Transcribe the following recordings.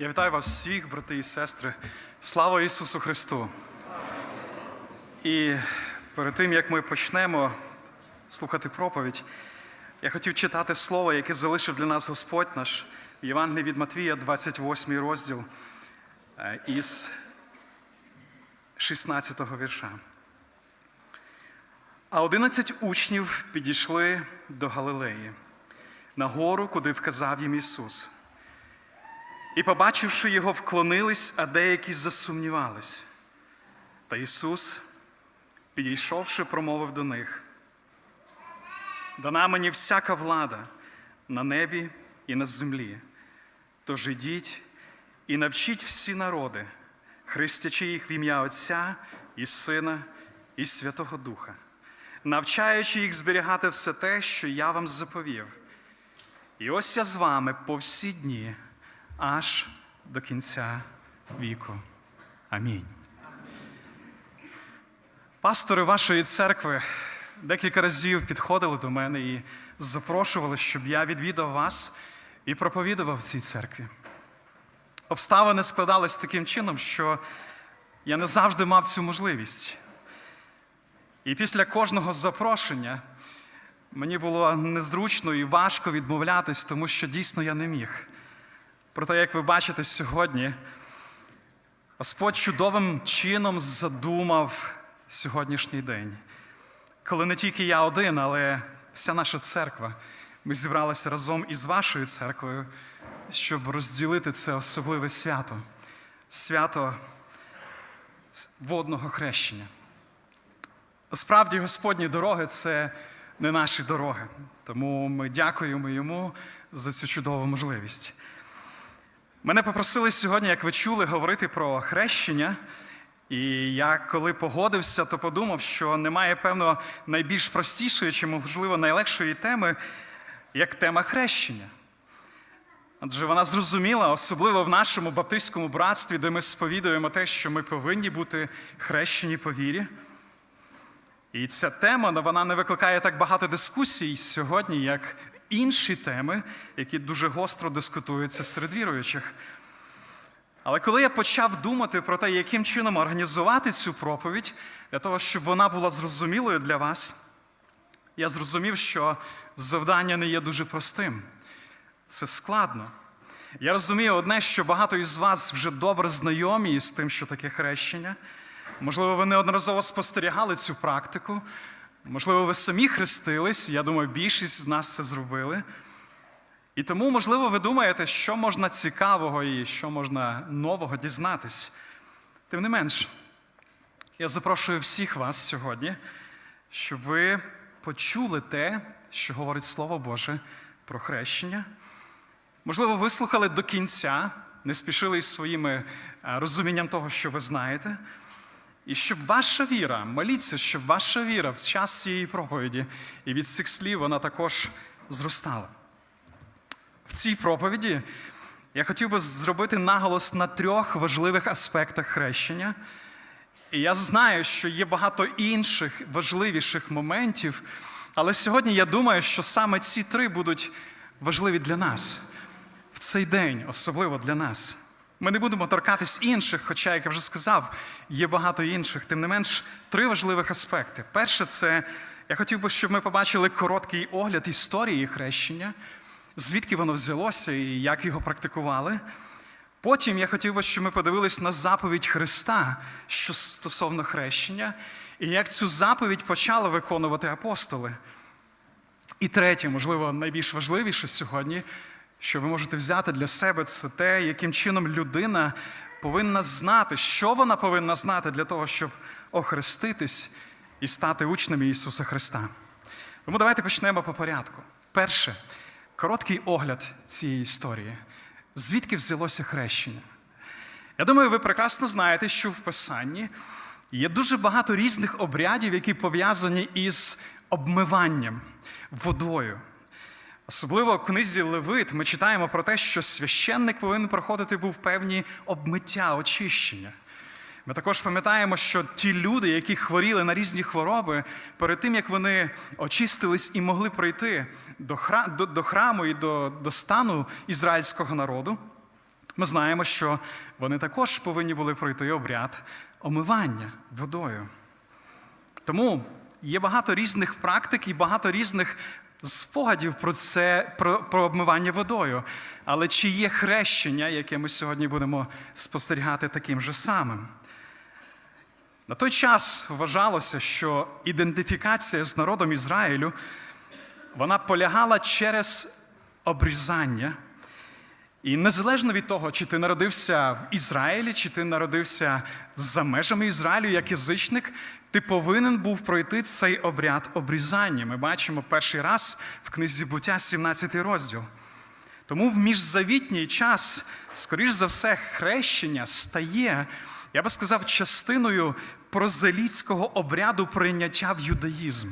Я вітаю вас всіх, брати і сестри. Слава Ісусу Христу! І перед тим, як ми почнемо слухати проповідь, я хотів читати слово, яке залишив для нас Господь наш в Євангелії від Матвія, 28 розділ е, із 16 вірша. А одинадцять учнів підійшли до Галилеї, на гору, куди вказав їм Ісус. І, побачивши його, вклонились, а деякі засумнівались. Та Ісус, підійшовши, промовив до них: Дана мені всяка влада на небі і на землі. Тож ідіть і навчіть всі народи, хрестячи їх в ім'я Отця і Сина, і Святого Духа, навчаючи їх зберігати все те, що я вам заповів. І ось я з вами по всі дні, аж до кінця віку. Амінь. Пастори вашої церкви декілька разів підходили до мене і запрошували, щоб я відвідав вас і проповідував в цій церкві. Обставини складались таким чином, що я не завжди мав цю можливість. І після кожного запрошення мені було незручно і важко відмовлятись, тому що дійсно я не міг. Проте, як ви бачите сьогодні, Господь чудовим чином задумав сьогоднішній день, коли не тільки я один, але вся наша церква. Ми зібралися разом із вашою церквою, щоб розділити це особливе свято свято водного хрещення. Справді, Господні дороги це не наші дороги. Тому ми дякуємо йому за цю чудову можливість. Мене попросили сьогодні, як ви чули, говорити про хрещення. І я коли погодився, то подумав, що немає, певно, найбільш простішої чи, можливо, найлегшої теми, як тема хрещення. Адже вона зрозуміла, особливо в нашому баптистському братстві, де ми сповідуємо те, що ми повинні бути хрещені по вірі. І ця тема вона не викликає так багато дискусій сьогодні, як інші теми, які дуже гостро дискутуються серед віруючих. Але коли я почав думати про те, яким чином організувати цю проповідь, для того, щоб вона була зрозумілою для вас, я зрозумів, що завдання не є дуже простим. Це складно. Я розумію одне, що багато із вас вже добре знайомі з тим, що таке хрещення. Можливо, ви неодноразово спостерігали цю практику. Можливо, ви самі хрестились. Я думаю, більшість з нас це зробили. І тому, можливо, ви думаєте, що можна цікавого і що можна нового дізнатись. Тим не менш, я запрошую всіх вас сьогодні, щоб ви почули те, що говорить Слово Боже про хрещення. Можливо, вислухали до кінця, не спішили із своїм розумінням того, що ви знаєте. І щоб ваша віра, моліться, щоб ваша віра в час цієї проповіді і від цих слів вона також зростала. В цій проповіді я хотів би зробити наголос на трьох важливих аспектах хрещення. І я знаю, що є багато інших важливіших моментів, але сьогодні я думаю, що саме ці три будуть важливі для нас в цей день, особливо для нас. Ми не будемо торкатись інших, хоча, як я вже сказав, є багато інших. Тим не менш, три важливих аспекти. Перше, це я хотів би, щоб ми побачили короткий огляд історії хрещення, звідки воно взялося і як його практикували. Потім я хотів би, щоб ми подивились на заповідь Христа, що стосовно хрещення, і як цю заповідь почали виконувати апостоли. І третє, можливо, найбільш важливіше сьогодні, що ви можете взяти для себе, це те, яким чином людина повинна знати, що вона повинна знати для того, щоб охреститись і стати учнями Ісуса Христа. Тому давайте почнемо по порядку. Перше, короткий огляд цієї історії. Звідки взялося хрещення? Я думаю, ви прекрасно знаєте, що в Писанні є дуже багато різних обрядів, які пов'язані із обмиванням водою. Особливо в книзі Левит ми читаємо про те, що священник повинен проходити був певні обмиття, очищення. Ми також пам'ятаємо, що ті люди, які хворіли на різні хвороби, перед тим як вони очистились і могли прийти до храму і до, до стану ізраїльського народу, Ми знаємо, що вони також повинні були пройти обряд омивання водою. Тому є багато різних практик і багато різних спогадів про це, про, про обмивання водою. Але чи є хрещення, яке ми сьогодні будемо спостерігати таким же самим? На той час вважалося, що ідентифікація з народом Ізраїлю вона полягала через обрізання. І незалежно від того, чи ти народився в Ізраїлі, чи ти народився за межами Ізраїлю як язичник, ти повинен був пройти цей обряд обрізання. Ми бачимо перший раз в книзі буття, 17 розділ. Тому в міжзавітній час, скоріш за все, хрещення стає, я би сказав, частиною прозелітського обряду прийняття в юдаїзм.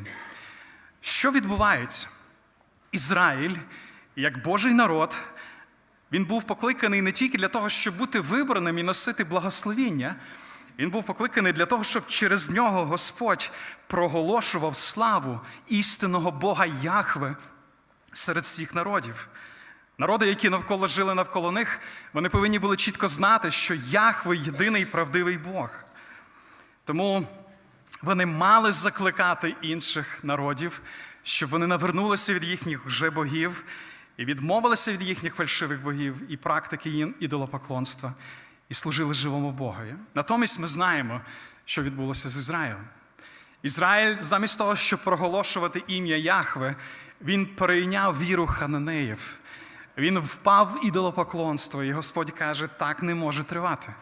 Що відбувається? Ізраїль, як Божий народ, він був покликаний не тільки для того, щоб бути вибраним і носити благословіння. Він був покликаний для того, щоб через нього Господь проголошував славу істинного Бога Яхве серед всіх народів. Народи, які навколо жили навколо них, вони повинні були чітко знати, що Яхве єдиний правдивий Бог. Тому вони мали закликати інших народів, щоб вони навернулися від їхніх вже богів і відмовилися від їхніх фальшивих богів і практики ідолопоклонства, і служили живому Богові. Натомість ми знаємо, що відбулося з Ізраїлем. Ізраїль, замість того, щоб проголошувати ім'я Яхве, він перейняв віру хананеїв. Він впав в ідолопоклонство, і Господь каже, так не може тривати.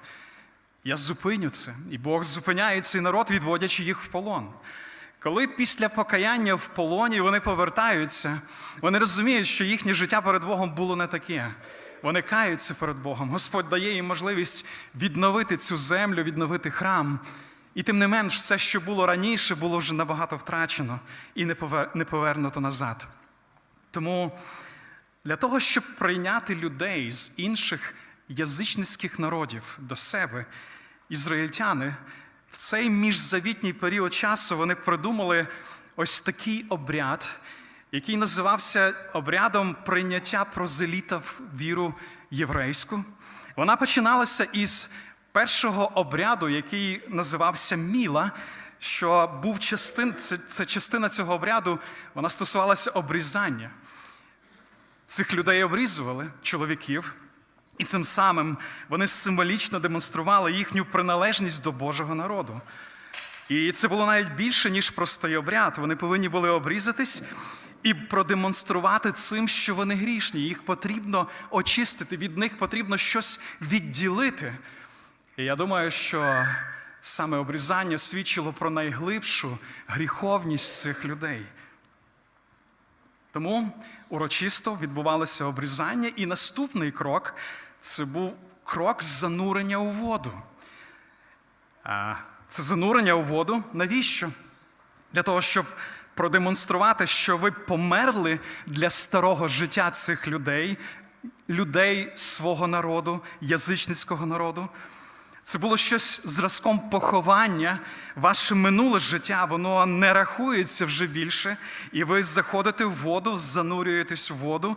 Я зупиню це. І Бог зупиняє цей народ, відводячи їх в полон. Коли після покаяння в полоні вони повертаються, вони розуміють, що їхнє життя перед Богом було не таке. Вони каються перед Богом. Господь дає їм можливість відновити цю землю, відновити храм. І тим не менш, все, що було раніше, було вже набагато втрачено і не повернуто назад. Тому для того, щоб прийняти людей з інших язичницьких народів до себе, ізраїльтяни в цей міжзавітній період часу вони придумали ось такий обряд, який називався обрядом прийняття прозеліта в віру єврейську. Вона починалася із першого обряду, який називався Міла. Що був частин, це, це частина цього обряду, вона стосувалася обрізання. Цих людей обрізували, чоловіків, і цим самим вони символічно демонстрували їхню приналежність до Божого народу. І це було навіть більше, ніж простий обряд. Вони повинні були обрізатись і продемонструвати цим, що вони грішні. Їх потрібно очистити, від них потрібно щось відділити. І я думаю, що саме обрізання свідчило про найглибшу гріховність цих людей. Тому урочисто відбувалося обрізання, і наступний крок це був крок занурення у воду. Це занурення у воду. Навіщо? Для того, щоб продемонструвати, що ви померли для старого життя цих людей, людей свого народу, язичницького народу. Це було щось зразком поховання, ваше минуле життя, воно не рахується вже більше, і ви заходите в воду, занурюєтесь у воду,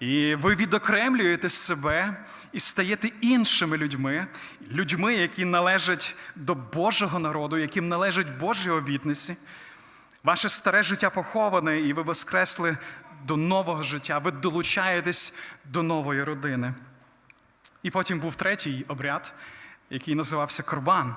і ви відокремлюєте себе і стаєте іншими людьми, людьми, які належать до Божого народу, яким належать Божі обітниці. Ваше старе життя поховане, і ви воскресли до нового життя, ви долучаєтесь до нової родини. І потім був третій обряд, який називався Корбан,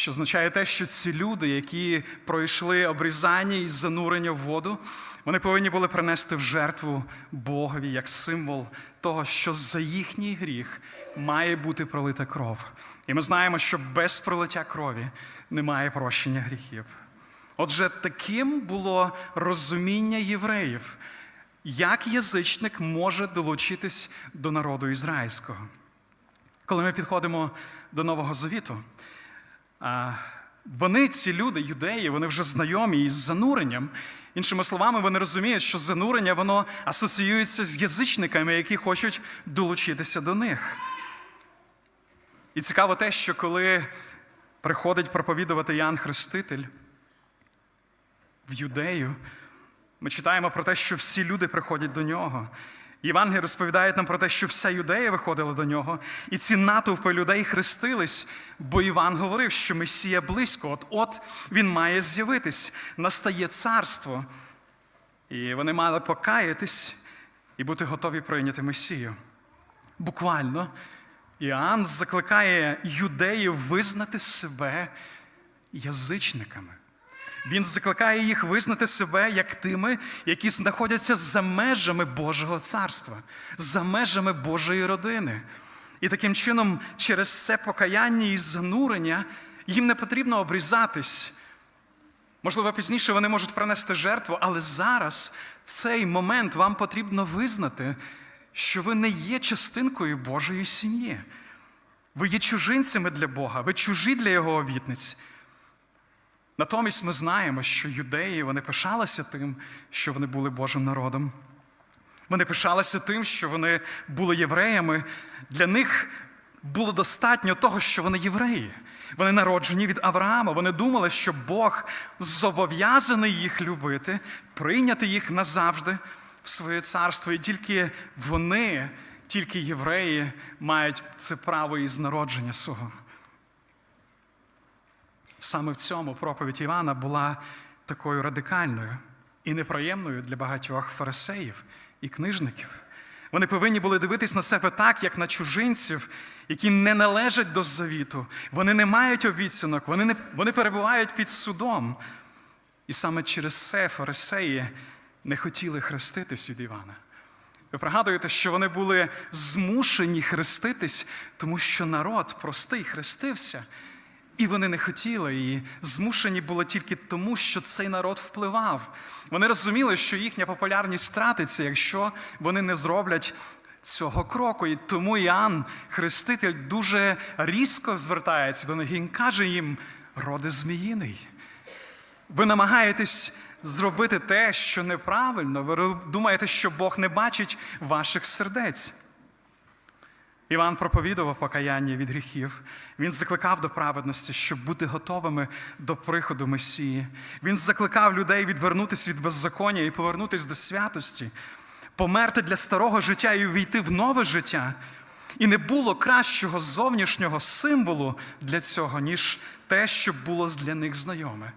що означає те, що ці люди, які пройшли обрізання і занурення в воду, вони повинні були принести в жертву Богові як символ того, що за їхній гріх має бути пролита кров. І ми знаємо, що без пролиття крові немає прощення гріхів. Отже, таким було розуміння євреїв, як язичник може долучитись до народу ізраїльського. Коли ми підходимо до Нового Завіту, вони, ці люди, юдеї, вони вже знайомі із зануренням. Іншими словами, вони розуміють, що занурення воно асоціюється з язичниками, які хочуть долучитися до них. І цікаво те, що коли приходить проповідувати Ян Хреститель в юдею, ми читаємо про те, що всі люди приходять до нього. Євангелії розповідають нам про те, що вся юдея виходила до нього, і ці натовпи людей хрестились, бо Іван говорив, що Месія близько, от от він має з'явитись, настає царство. І вони мали покаятись і бути готові прийняти Месію. Буквально, Іоанн закликає юдеїв визнати себе язичниками. Він закликає їх визнати себе як тими, які знаходяться за межами Божого царства, за межами Божої родини. І таким чином, через це покаяння і занурення їм не потрібно обрізатись. Можливо, пізніше вони можуть принести жертву, але зараз цей момент вам потрібно визнати, що ви не є частинкою Божої сім'ї. Ви є чужинцями для Бога, ви чужі для Його обітниць. Натомість ми знаємо, що юдеї вони пишалися тим, що вони були Божим народом. Вони пишалися тим, що вони були євреями. Для них було достатньо того, що вони євреї. Вони народжені від Авраама. Вони думали, що Бог зобов'язаний їх любити, прийняти їх назавжди в своє царство. І тільки вони, тільки євреї, мають це право із народження свого. Саме в цьому проповідь Івана була такою радикальною і неприємною для багатьох фарисеїв і книжників. Вони повинні були дивитись на себе так, як на чужинців, які не належать до завіту. Вони не мають обіцянок, вони, не, вони перебувають під судом. І саме через це фарисеї не хотіли хреститись від Івана. Ви пригадуєте, що вони були змушені хреститись, тому що народ простий хрестився. І вони не хотіли, і змушені були тільки тому, що цей народ впливав. Вони розуміли, що їхня популярність втратиться, якщо вони не зроблять цього кроку. І тому Іоанн, Хреститель, дуже різко звертається до них і каже їм: роди зміїний. Ви намагаєтесь зробити те, що неправильно. Ви думаєте, що Бог не бачить ваших сердець. Іван проповідував покаяння від гріхів. Він закликав до праведності, щоб бути готовими до приходу Месії. Він закликав людей відвернутися від беззаконня і повернутися до святості, померти для старого життя і увійти в нове життя. І не було кращого зовнішнього символу для цього, ніж те, що було для них знайоме.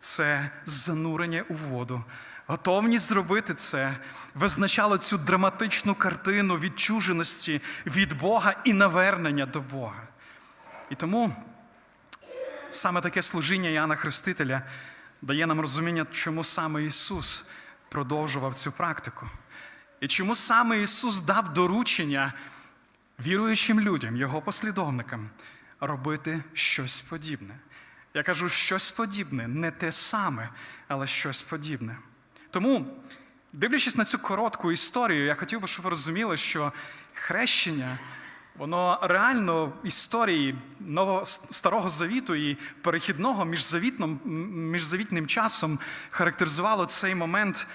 Це занурення у воду. Готовність зробити це визначало цю драматичну картину відчуженості від Бога і навернення до Бога. І тому саме таке служіння Іоанна Хрестителя дає нам розуміння, чому саме Ісус продовжував цю практику. І чому саме Ісус дав доручення віруючим людям, Його послідовникам, робити щось подібне. Я кажу, щось подібне, не те саме, але щось подібне. Тому, дивлячись на цю коротку історію, я хотів би, щоб ви розуміли, що хрещення, воно реально в історії нового старого завіту і перехідного міжзавітним, міжзавітним часом характеризувало цей момент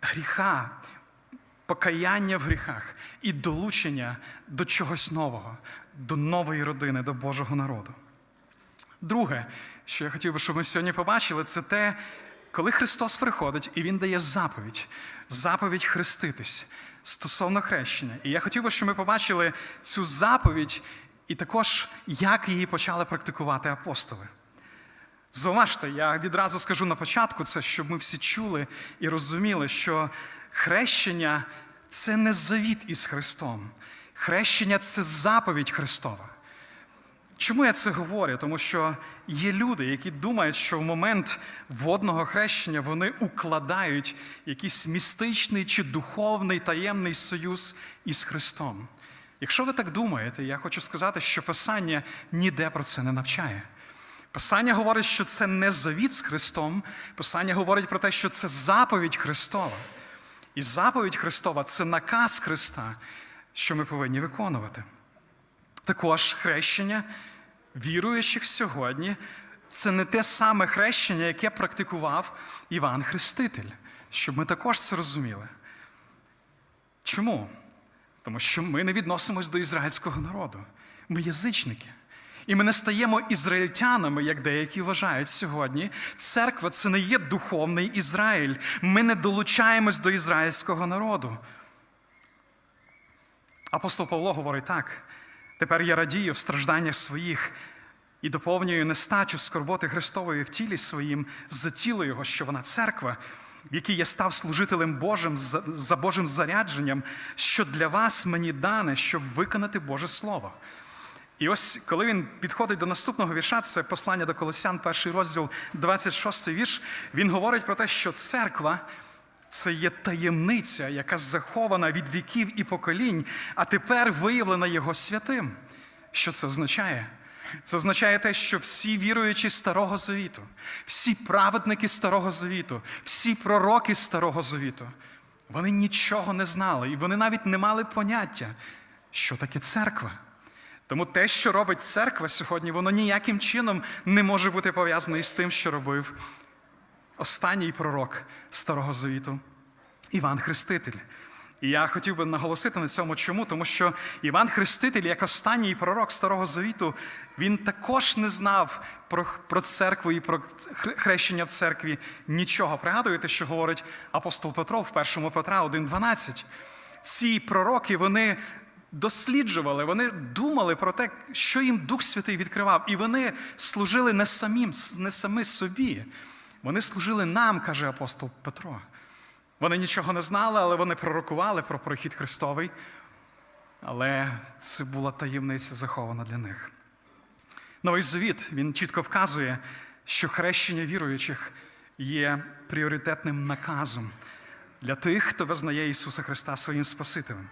гріха, покаяння в гріхах і долучення до чогось нового, до нової родини, до Божого народу. Друге, що я хотів би, щоб ми сьогодні побачили, це те, коли Христос приходить і Він дає заповідь, заповідь хреститись стосовно хрещення. І я хотів би, щоб ми побачили цю заповідь і також, як її почали практикувати апостоли. Зауважте, я відразу скажу на початку це, щоб ми всі чули і розуміли, що хрещення це не завіт із Христом. Хрещення це заповідь Христова. Чому я це говорю? Тому що є люди, які думають, що в момент водного хрещення вони укладають якийсь містичний чи духовний таємний союз із Христом. Якщо ви так думаєте, я хочу сказати, що Писання ніде про це не навчає. Писання говорить, що це не завіт з Христом, Писання говорить про те, що це заповідь Христова. І заповідь Христова це наказ Христа, що ми повинні виконувати. Також хрещення віруючих сьогодні це не те саме хрещення, яке практикував Іван Хреститель, щоб ми також це розуміли. Чому? Тому що ми не відносимось до ізраїльського народу. Ми язичники. І ми не стаємо ізраїльтянами, як деякі вважають сьогодні. Церква це не є духовний Ізраїль. Ми не долучаємось до ізраїльського народу. Апостол Павло говорить так: тепер я радію в стражданнях своїх і доповнюю нестачу скорботи Христової в тілі своїм за тіло Його, що вона церква, в якій я став служителем Божим за, Божим зарядженням, що для вас мені дане, щоб виконати Боже Слово. І ось коли він підходить до наступного вірша, це послання до Колосян, перший розділ, 26 вірш, він говорить про те, що церква це є таємниця, яка захована від віків і поколінь, а тепер виявлена його святим. Що це означає? Це означає те, що всі віруючі Старого Завіту, всі праведники Старого Завіту, всі пророки Старого Завіту, вони нічого не знали, і вони навіть не мали поняття, що таке церква. Тому те, що робить церква сьогодні, воно ніяким чином не може бути пов'язане із тим, що робив останній пророк Старого Завіту Іван Хреститель. І я хотів би наголосити на цьому чому, тому що Іван Хреститель, як останній пророк Старого Завіту, він також не знав про, про церкву і про хрещення в церкві нічого. Пригадуєте, що говорить апостол Петро в 1 Петра 1,12. Ці пророки вони досліджували, вони думали про те, що їм Дух Святий відкривав, і вони служили не самим, не самі собі. Вони служили нам, каже апостол Петро. Вони нічого не знали, але вони пророкували про прохід Христовий. Але це була таємниця захована для них. Новий Завіт він чітко вказує, що хрещення віруючих є пріоритетним наказом для тих, хто визнає Ісуса Христа своїм Спасителем.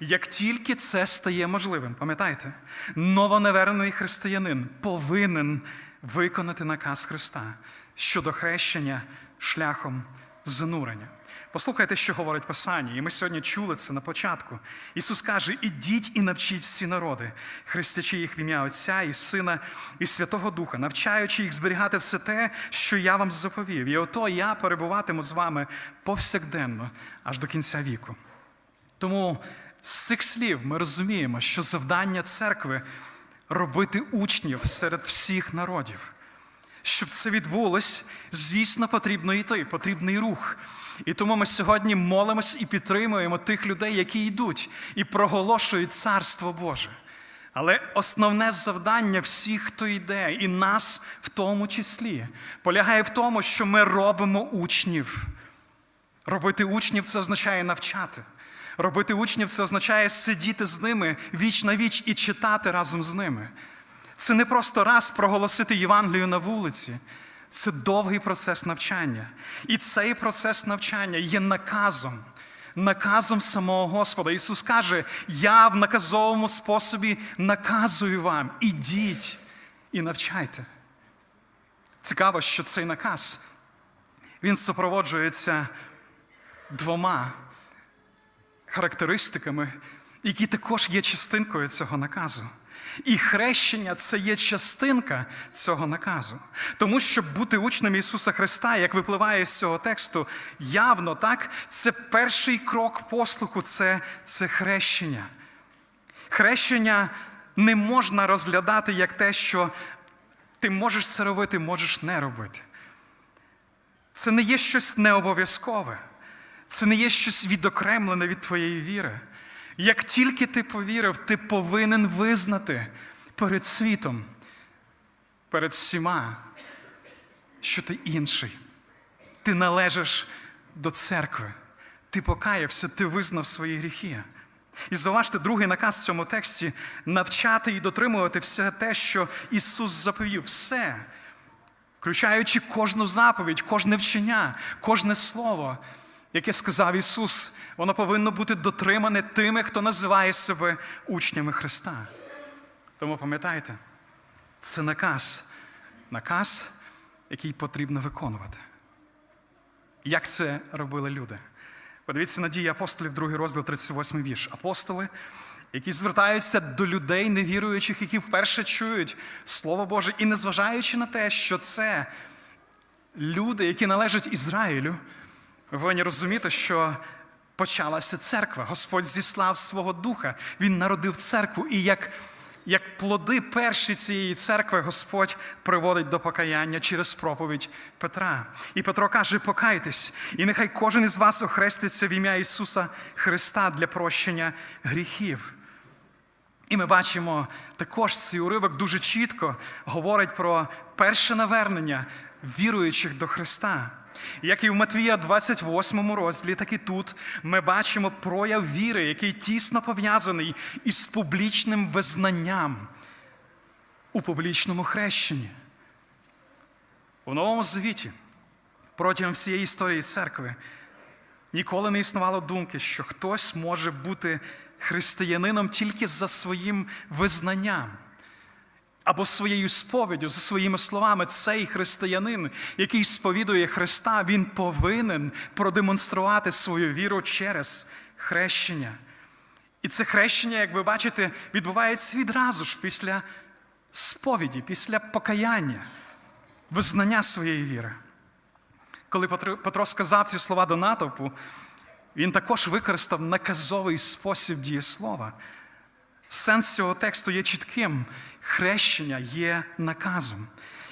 Як тільки це стає можливим, пам'ятайте, новоневерений християнин повинен виконати наказ Христа щодо хрещення шляхом занурення. Послухайте, що говорить Писання, і ми сьогодні чули це на початку. Ісус каже: ідіть і навчіть всі народи, хрестячи їх в ім'я Отця і Сина і Святого Духа, навчаючи їх зберігати все те, що я вам заповів. І ото я перебуватиму з вами повсякденно аж до кінця віку. Тому з цих слів ми розуміємо, що завдання церкви робити учнів серед всіх народів. Щоб це відбулось, звісно, потрібно йти, потрібний рух. І тому ми сьогодні молимось і підтримуємо тих людей, які йдуть і проголошують Царство Боже. Але основне завдання всіх, хто йде, і нас в тому числі, полягає в тому, що ми робимо учнів. Робити учнів це означає навчати. Робити учнів це означає сидіти з ними віч на віч і читати разом з ними. Це не просто раз проголосити Євангелію на вулиці, це довгий процес навчання. І цей процес навчання є наказом, наказом самого Господа. Ісус каже: Я в наказовому способі наказую вам, ідіть і навчайте. Цікаво, що цей наказ він супроводжується двома характеристиками, які також є частинкою цього наказу. І хрещення це є частинка цього наказу. Тому щоб бути учнем Ісуса Христа, як випливає з цього тексту, явно так, це перший крок послуху, це, це хрещення. Хрещення не можна розглядати як те, що ти можеш це робити, можеш не робити. Це не є щось необов'язкове. Це не є щось відокремлене від твоєї віри. Як тільки ти повірив, ти повинен визнати перед світом, перед всіма, що ти інший. Ти належиш до церкви. Ти покаявся, ти визнав свої гріхи. І зауважте, другий наказ в цьому тексті навчати і дотримувати все те, що Ісус заповів. Все, включаючи кожну заповідь, кожне вчення, кожне слово яке сказав Ісус, воно повинно бути дотримане тими, хто називає себе учнями Христа. Тому пам'ятайте, це наказ, наказ, який потрібно виконувати. Як це робили люди? Подивіться на дії апостолів, другий розділ, 38 вірш. Апостоли, які звертаються до людей, невіруючих, які вперше чують Слово Боже, і незважаючи на те, що це люди, які належать Ізраїлю. Ви повинні розуміти, що почалася церква. Господь зіслав свого духа, Він народив церкву. І як як плоди перші цієї церкви Господь приводить до покаяння через проповідь Петра. І Петро каже: покайтесь, і нехай кожен із вас охреститься в ім'я Ісуса Христа для прощення гріхів. І ми бачимо також цей уривок дуже чітко говорить про перше навернення віруючих до Христа. Як і в Матвія 28 розділі, так і тут ми бачимо прояв віри, який тісно пов'язаний із публічним визнанням у публічному хрещенні. У Новому Завіті протягом всієї історії церкви ніколи не існувало думки, що хтось може бути християнином тільки за своїм визнанням. Або своєю сповіддю, за своїми словами, цей християнин, який сповідує Христа, він повинен продемонструвати свою віру через хрещення. І це хрещення, як ви бачите, відбувається відразу ж після сповіді, після покаяння, визнання своєї віри. Коли Петро сказав ці слова до натовпу, він також використав наказовий спосіб дієслова. Сенс цього тексту є чітким. Хрещення є наказом.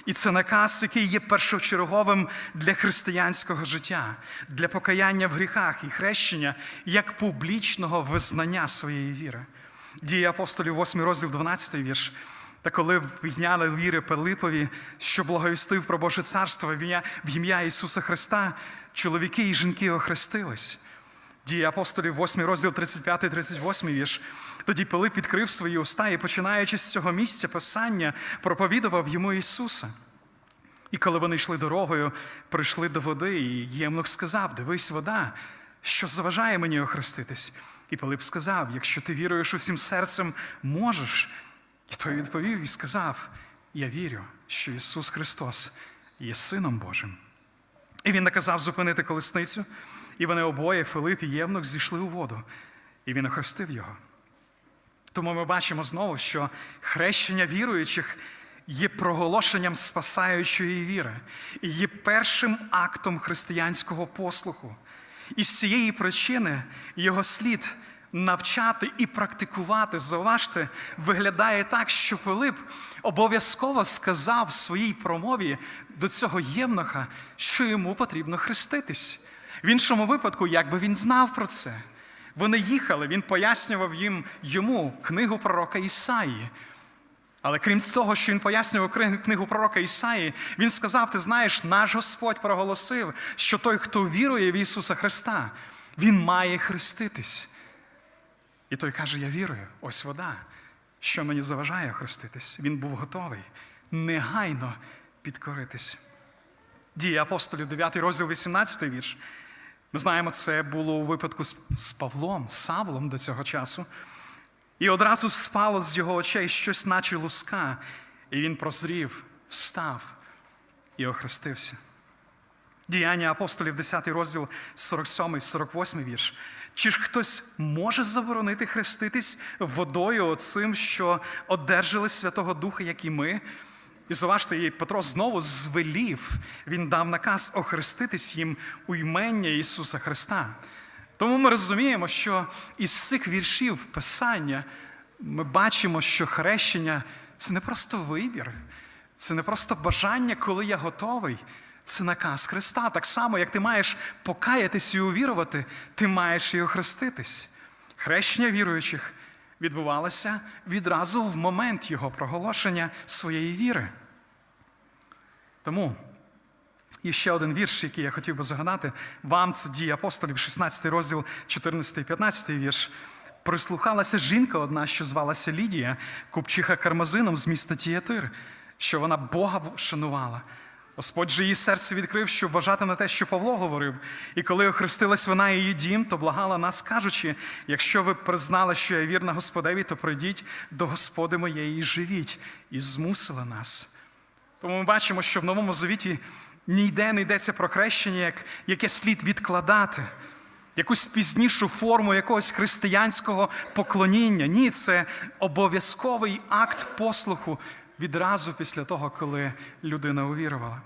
І це наказ, який є першочерговим для християнського життя, для покаяння в гріхах і хрещення як публічного визнання своєї віри. Дії апостолів, 8 розділ, 12 вірш. Та коли війняли віри Пилипові, що благовістив про Боже царство в ім'я- Ісуса Христа, чоловіки і жінки охрестились. Дії апостолів, 8 розділ 35-38 вірш. Тоді Пилип відкрив свої уста і, починаючи з цього місця писання, проповідував йому Ісуса. І коли вони йшли дорогою, прийшли до води, і ємнух сказав: Дивись, вода, що заважає мені охреститись. І Пилип сказав: Якщо ти віруєш усім серцем, можеш. І той відповів і сказав: Я вірю, що Ісус Христос є Сином Божим. І він наказав зупинити колесницю, і вони обоє, Филип і Євнух, зійшли у воду, і він охрестив його. Тому ми бачимо знову, що хрещення віруючих є проголошенням спасаючої віри і є першим актом християнського послуху. І з цієї причини його слід навчати і практикувати. Зауважте, виглядає так, що Пилип обов'язково сказав в своїй промові до цього євноха, що йому потрібно хреститись. В іншому випадку, якби він знав про це. Вони їхали, він пояснював їм йому книгу пророка Ісаї. Але крім того, що він пояснював книгу пророка Ісаї, він сказав: Ти знаєш, наш Господь проголосив, що той, хто вірує в Ісуса Христа, Він має хреститись. І той каже: Я вірую, ось вода. Що мені заважає хреститись? Він був готовий негайно підкоритись. Дії апостолів, 9 розділ, 18 вірш. Ми знаємо, це було у випадку з, Павлом, з Савлом до цього часу. І одразу спало з його очей щось, наче луска, і він прозрів, встав і охрестився. Діяння апостолів, 10 розділ, 47, 48 вірш. Чи ж хтось може заборонити хреститись водою оцим, що одержали Святого Духа, як і ми? І зважте, і Петро знову звелів, він дав наказ охреститись їм у ймення Ісуса Христа. Тому ми розуміємо, що із цих віршів Писання ми бачимо, що хрещення це не просто вибір, це не просто бажання, коли я готовий. Це наказ Христа. Так само, як ти маєш покаятись і увірувати, ти маєш і охреститись. Хрещення віруючих відбувалося відразу в момент його проголошення своєї віри. Тому і ще один вірш, який я хотів би загадати вам, це дії апостолів, 16 розділ, 14 15 вірш. Прислухалася жінка одна, що звалася Лідія, купчиха кармазином з міста Тіятир, що вона Бога шанувала. Господь же її серце відкрив, щоб вважати на те, що Павло говорив. І коли охрестилась вона і її дім, то благала нас, кажучи: якщо ви признали, що я вірна Господеві, то прийдіть до Господи моєї і живіть, і змусила нас. Тому ми бачимо, що в Новому Завіті ніде не йдеться про хрещення, як, яке слід відкладати, якусь пізнішу форму якогось християнського поклоніння. Ні, це обов'язковий акт послуху відразу після того, коли людина увірувала.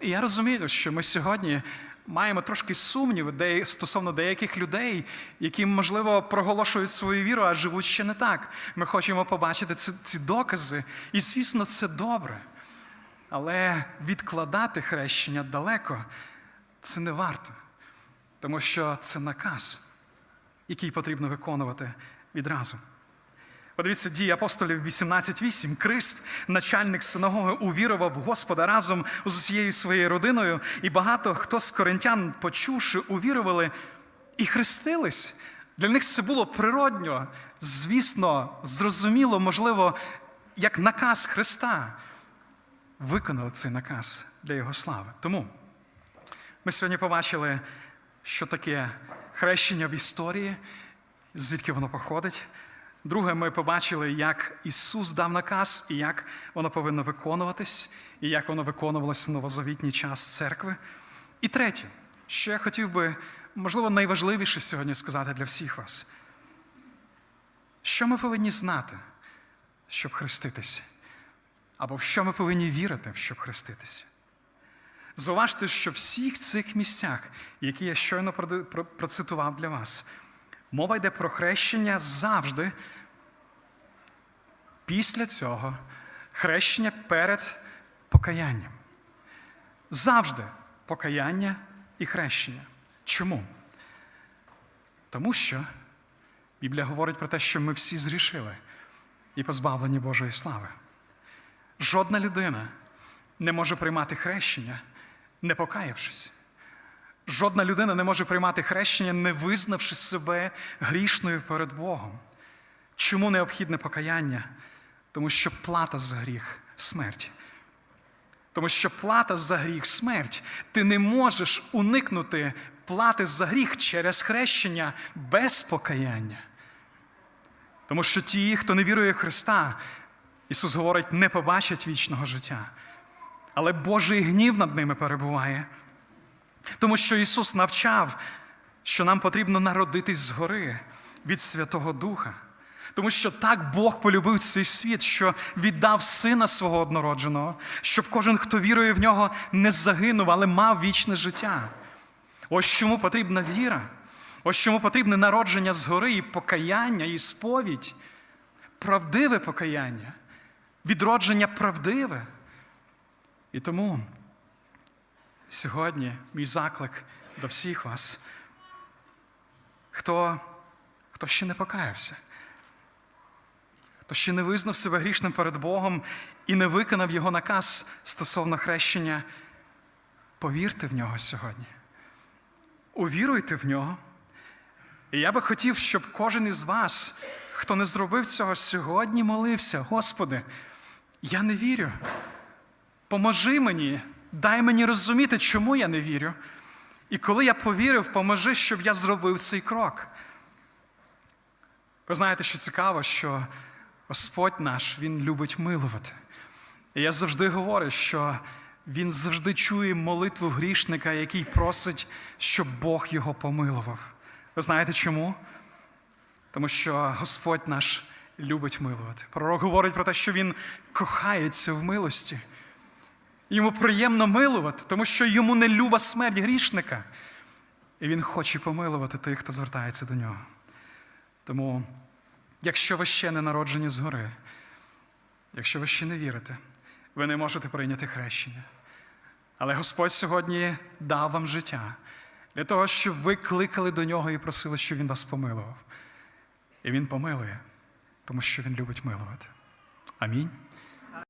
І я розумію, що ми сьогодні маємо трошки сумніви де- стосовно деяких людей, які, можливо, проголошують свою віру, а живуть ще не так. Ми хочемо побачити ці, ці докази. І, звісно, це добре. Але відкладати хрещення далеко це не варто, тому що це наказ, який потрібно виконувати відразу. Подивіться, дії апостолів 18.8. Крисп, начальник синагоги, увірував в Господа разом з усією своєю родиною, і багато хто з коринтян, почувши, увірували і хрестились. Для них це було природньо, звісно, зрозуміло, можливо, як наказ Христа. Виконали цей наказ для Його слави. Тому ми сьогодні побачили, що таке хрещення в історії, звідки воно походить. Друге, ми побачили, як Ісус дав наказ і як воно повинно виконуватись, і як воно виконувалось в новозавітній час церкви. І третє, що я хотів би, можливо, найважливіше сьогодні сказати для всіх вас. Що ми повинні знати, щоб хреститися? Або в що ми повинні вірити, щоб хреститися? Зауважте, що в всіх цих місцях, які я щойно процитував для вас, мова йде про хрещення завжди. Після цього хрещення перед покаянням. Завжди покаяння і хрещення. Чому? Тому що Біблія говорить про те, що ми всі зрішили і позбавлені Божої слави. Жодна людина не може приймати хрещення, не покаявшись. Жодна людина не може приймати хрещення, не визнавши себе грішною перед Богом. Чому необхідне покаяння? Тому що плата за гріх смерть. Тому що плата за гріх смерть. Ти не можеш уникнути плати за гріх через хрещення без покаяння. Тому що ті, хто не вірує в Христа, Ісус говорить, не побачать вічного життя. Але Божий гнів над ними перебуває. Тому що Ісус навчав, що нам потрібно народитись згори від Святого Духа. Тому що так Бог полюбив цей світ, що віддав сина свого однородженого, щоб кожен, хто вірує в нього, не загинув, але мав вічне життя. Ось чому потрібна віра. Ось чому потрібне народження згори і покаяння, і сповідь, правдиве покаяння, відродження правдиве. І тому сьогодні мій заклик до всіх вас, хто, хто ще не покаявся, хто ще не визнав себе грішним перед Богом і не виконав його наказ стосовно хрещення, повірте в нього сьогодні. Увіруйте в нього. І я би хотів, щоб кожен із вас, хто не зробив цього сьогодні, молився, Господи, я не вірю. Поможи мені, дай мені розуміти, чому я не вірю. І коли я повірив, поможи, щоб я зробив цей крок. Ви знаєте, що цікаво, що Господь наш, Він любить милувати. І я завжди говорю, що Він завжди чує молитву грішника, який просить, щоб Бог його помилував. Ви знаєте чому? Тому що Господь наш любить милувати. Пророк говорить про те, що Він кохається в милості. Йому приємно милувати, тому що йому не люба смерть грішника. І він хоче помилувати тих, хто звертається до нього. Тому, якщо ви ще не народжені згори, якщо ви ще не вірите, ви не можете прийняти хрещення. Але Господь сьогодні дав вам життя для того, щоб ви кликали до нього і просили, щоб він вас помилував. І він помилує, тому що він любить милувати. Амінь.